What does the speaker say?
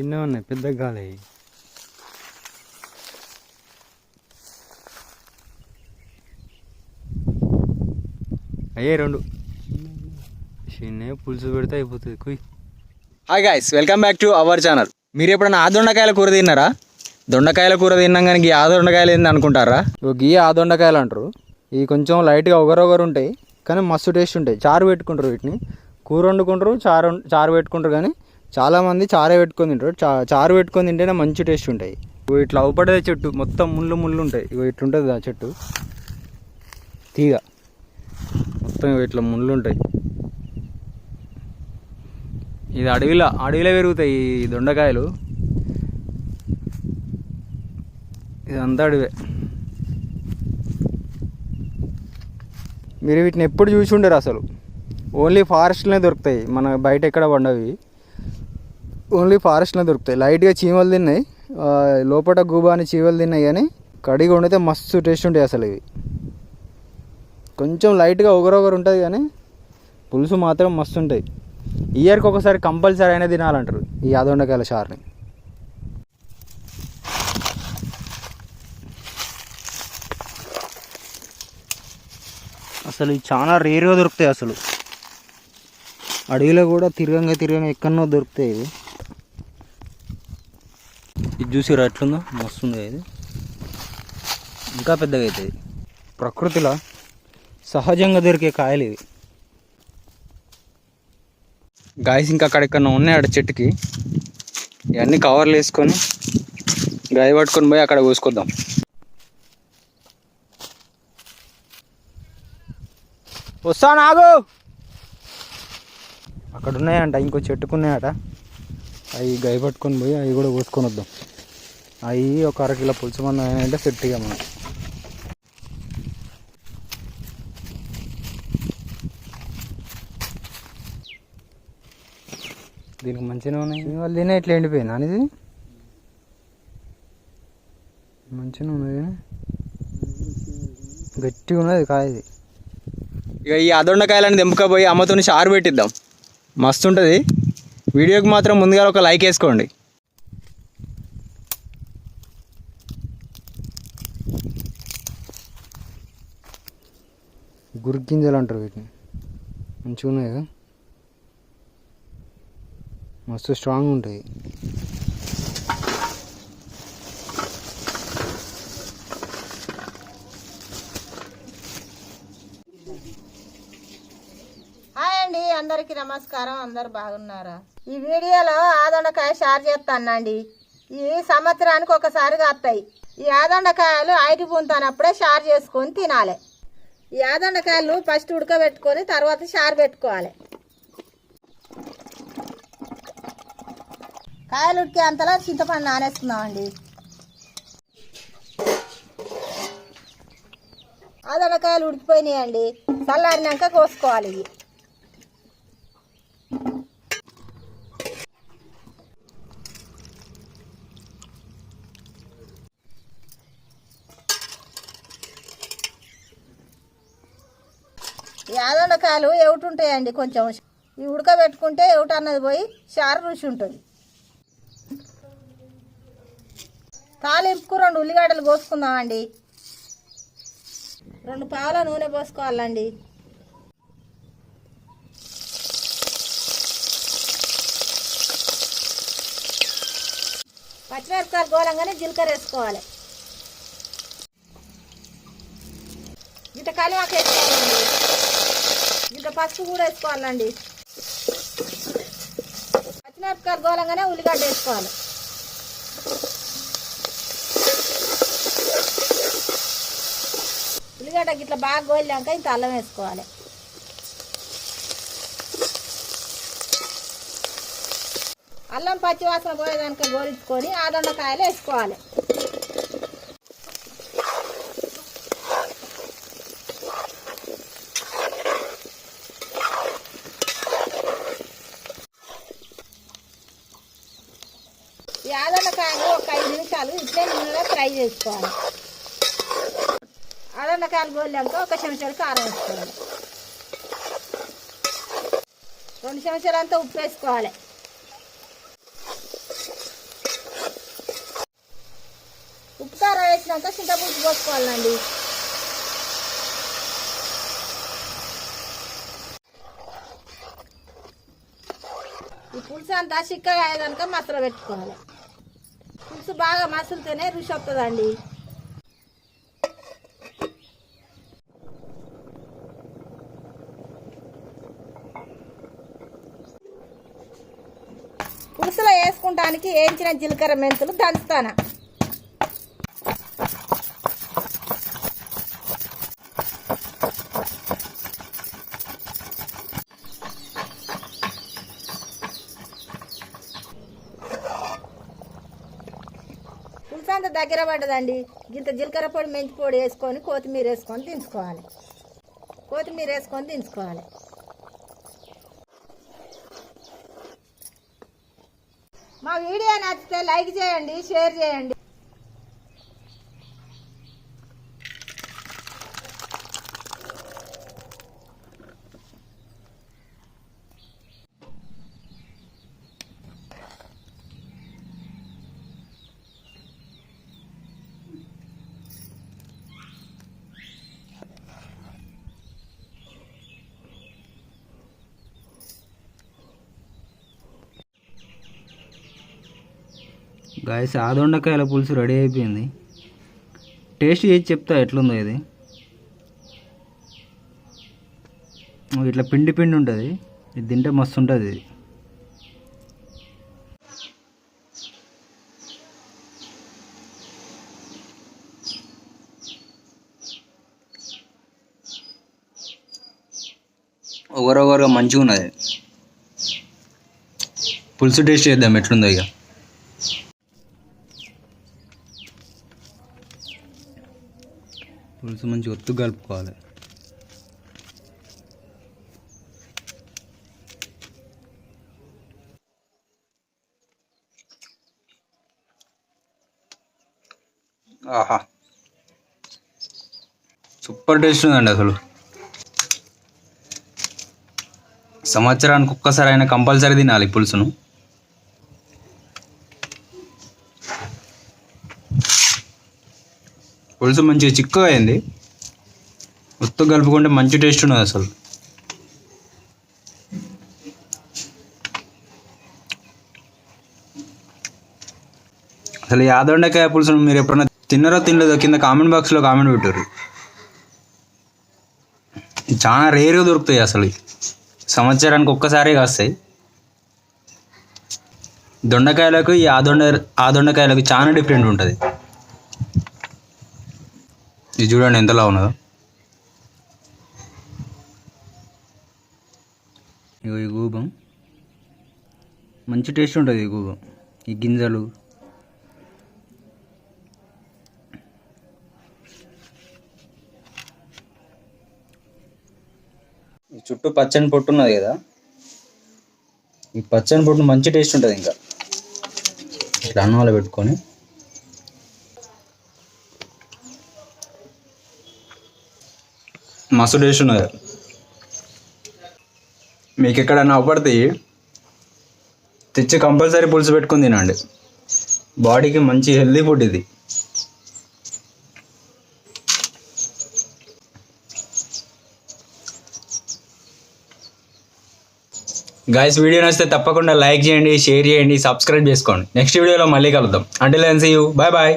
చిన్నవి ఉన్నాయి పెద్ద కాలే అయ్యే రెండు. చిన్న పులుసు పెడితే అయిపోతుంది. కుయ్. Hi guys welcome back to our channel మీరు ఎప్పుడైనా ఆ దొండకాయల కూర తిన్నారా? దొండకాయల కూర తిన్నాం కానీ ఈ ఆ దొండకాయలు ఏంది అనుకుంటారా? గీ ఆ దొండకాయలు అంటారు. ఇవి కొంచెం లైట్గా ఒగరొగరు ఉంటాయి కానీ మస్తు టేస్ట్ ఉంటాయి. చారు పెట్టుకుంటారు వీటిని. కూర వండుకుంటారు చారు చారు పెట్టుకుంటారు కానీ చాలామంది చారే పెట్టుకొని తింటారు. చా చారు పెట్టుకొని తింటేనే మంచి టేస్ట్ ఉంటాయి. ఇగో ఇట్లా అవపడేదే చెట్టు. మొత్తం ముళ్ళు ముళ్ళు ఉంటాయి. ఇగో ఇట్లుంటుంది ఆ చెట్టు. తీగ. మొత్తం ఇగో ఇట్లా ముళ్ళు ఉంటాయి. ఇది అడవిలో అడవిలో పెరుగుతాయి ఈ దొండకాయలు. ఇదంతా అడవే. మీరు వీటిని ఎప్పుడు చూసి ఉండరు అసలు. ఓన్లీ ఫారెస్ట్లోనే దొరుకుతాయి. మన బయట ఎక్కడ పండవి ఓన్లీ ఫారెస్ట్లో దొరుకుతాయి. లైట్గా చీమలు తిన్నాయి. లోపల గూబా అని చీమలు తిన్నాయి కానీ కడిగి వండితే మస్తు టేస్ట్ ఉంటాయి అసలు ఇవి. కొంచెం లైట్గా ఒకరొకరు ఉంటుంది కానీ పులుసు మాత్రం మస్తు ఉంటాయి. ఇయర్కి ఒకసారి కంపల్సరీ అయినా తినాలంటారు ఈ యాదొండకాయల చారుని. అసలు ఇవి చాలా రేర్గా దొరుకుతాయి అసలు. అడవిలో కూడా తిరగంగా తిరగంగా ఎక్కడనో దొరుకుతాయి ఇవి. ఇది చూసిరా ఎట్లుందో? మస్తు ఉంది ఇది. ఇంకా పెద్దగా అవుతుంది. ప్రకృతిలో సహజంగా దొరికే కాయలు ఇవి. గాయస్ ఇంకా అక్కడెక్కడన్నా ఉన్నాయి ఆడ చెట్టుకి. ఇవన్నీ కవర్లు వేసుకొని గాయ పట్టుకొని పోయి అక్కడ కోసుకొద్దాం. వస్తా నాగు! అక్కడ ఉన్నాయంట ఇంకో చెట్టుకున్నాయట. అవి గాయ పట్టుకొని పోయి అవి కూడా కోసుకొని వద్దాం అవి ఒక అర కిలో పులుసు మందం అంటే సెట్ మనం. దీనికి మంచిగా ఉన్నాయి వాళ్ళు తినే ఇట్లా ఎండిపోయినా అనేది మంచిగా ఉన్నది కానీ గట్టిగా ఉన్నది కాయది ఇక ఈ అదొండకాయలను దింపకపోయి అమ్మతోని చారు పెట్టిద్దాం. మస్తు ఉంటుంది. వీడియోకి మాత్రం ముందుగా ఒక లైక్ వేసుకోండి. గురిగింజలు అంటారు వీటిని. మంచిగా ఉన్నాయి కదా? మస్తు స్ట్రాంగ్ ఉంటాయి. హాయ్ అండి అందరికీ నమస్కారం. అందరు బాగున్నారా? ఈ వీడియోలో ఆదొండకాయ షార్ చేస్తానండి. ఈ సంవత్సరానికి ఒకసారి కాస్తాయి ఈ ఆదొండకాయలు ఐటి పుంతానప్పుడే షార్ చేసుకొని తినాలి. ఈ ఆదొండకాయలు ఫస్ట్ ఉడకబెట్టుకొని తర్వాత షార్ పెట్టుకోవాలి. కాయలు ఉడికే అంతలా చింతపండు నానేసుకుందామండి. ఆదండకాయలు ఉడికిపోయినాయండి. చల్లారినాక కోసుకోవాలి ఇవి. ఈ ఆదొండకాయలు ఉంటాయండి కొంచెం? ఈ ఉడకబెట్టుకుంటే ఎవుట అన్నది పోయి చారు రుచి ఉంటుంది. తాలింపుకు రెండు ఉల్లిగడ్డలు కోసుకుందామండి రెండు పావుల నూనె పోసుకోవాలండి. పచ్చిమిరపకాయలు గోలంగానే జీలకర్ర వేసుకోవాలి. ఇంత మాకు వేసుకోవాలండి. ఇంత పసుపు కూడా వేసుకోవాలండి. పచ్చిమిరపకాయలు గోలంగానే ఉల్లిగడ్డ వేసుకోవాలి. ఉల్లిగడ్డ గిట్ల బాగా గోలాక ఇంత అల్లం వేసుకోవాలి. అల్లం పచ్చివాసన పోయేదానికి గోలించుకొని ఆ దొండకాయలు వేసుకోవాలి. యాదన్న కాయలు ఒక ఐదు నిమిషాలు ఇట్లే నూనెలో ఫ్రై చేసుకోవాలి. అదన్న కాయలు గోళ్ళాక ఒక చెంచాడు కారం వేసుకోవాలి. రెండు చెంచాలు అంతా ఉప్పు వేసుకోవాలి. ఉప్పు కారం వేసినాక చింతపండు పోసుకోవాలండి. పులుసు అంతా చిక్కగా అయ్యేదానిక మసలు పెట్టుకోవాలి. బాగా మసులుతేనే రుచి వస్తుందండి పులుసులో వేసుకుంటానికి వేయించిన జీలకర్ర మెంతులు దంచుతాను? దగ్గర పడ్డదండి ఇంత జీలకర్ర పొడి మెంతి పొడి వేసుకొని కొత్తిమీర వేసుకొని దించుకోవాలి. కొత్తిమీర వేసుకొని దించుకోవాలి. మా వీడియో నచ్చితే లైక్ చేయండి షేర్ చేయండి. గాయస్ ఆదొండకాయల పులుసు రెడీ అయిపోయింది. టేస్ట్ చేసి చెప్తా ఎట్లుందో ఇది. ఇట్లా పిండి పిండి ఉంటుంది. ఇది తింటే మస్తు ఉంటుంది ఇది. ఒకరొకరుగా మంచిగా ఉన్నది పులుసు టేస్ట్ చేద్దాం ఎట్లుందో ఇక పులుసు మంచి ఒత్తు కలుపుకోవాలి. ఆహా. సూపర్ టేస్ట్ ఉందండి అసలు. సంవత్సరానికి ఒక్కసారి అయినా కంపల్సరీ తినాలి పులుసును. పులుసు మంచిగా చిక్కగా అయింది. ఉత్తు కలుపుకుంటే మంచి టేస్ట్ ఉన్నది అసలు. అసలు ఈ పులుసును మీరు ఎప్పుడైనా తిన్నారో తినలేదో కింద కామెంట్ బాక్స్లో కామెంట్ పెట్టారు చాలా రేర్గా దొరుకుతాయి అసలు సంవత్సరానికి ఒక్కసారే కాస్తాయి. దొండకాయలకు ఈ ఆదొండ ఆదొండకాయలకు చాలా డిఫరెంట్ ఉంటుంది. ఇది చూడండి ఎంతలా ఉన్నదో. ఇగో ఈ గూబం. మంచి టేస్ట్ ఉంటుంది ఈ గూబం. ఈ గింజలు. ఈ చుట్టూ పచ్చని పొట్టు ఉన్నది కదా. ఈ పచ్చని పొట్టు మంచి టేస్ట్ ఉంటుంది ఇంకా. ఇట్లా అన్నంలో పెట్టుకొని. మస్తు టేస్ట్ ఉన్నది మీకు ఎక్కడన్నా అవపడితే తెచ్చి కంపల్సరీ పులుసు పెట్టుకుని తినండి. బాడీకి మంచి హెల్దీ ఫుడ్ ఇది. గాయస్ వీడియో నచ్చితే తప్పకుండా లైక్ చేయండి షేర్ చేయండి సబ్స్క్రైబ్ చేసుకోండి. నెక్స్ట్ వీడియోలో మళ్ళీ కలుద్దాం. అంటే లెన్స్ యూ బాయ్ బాయ్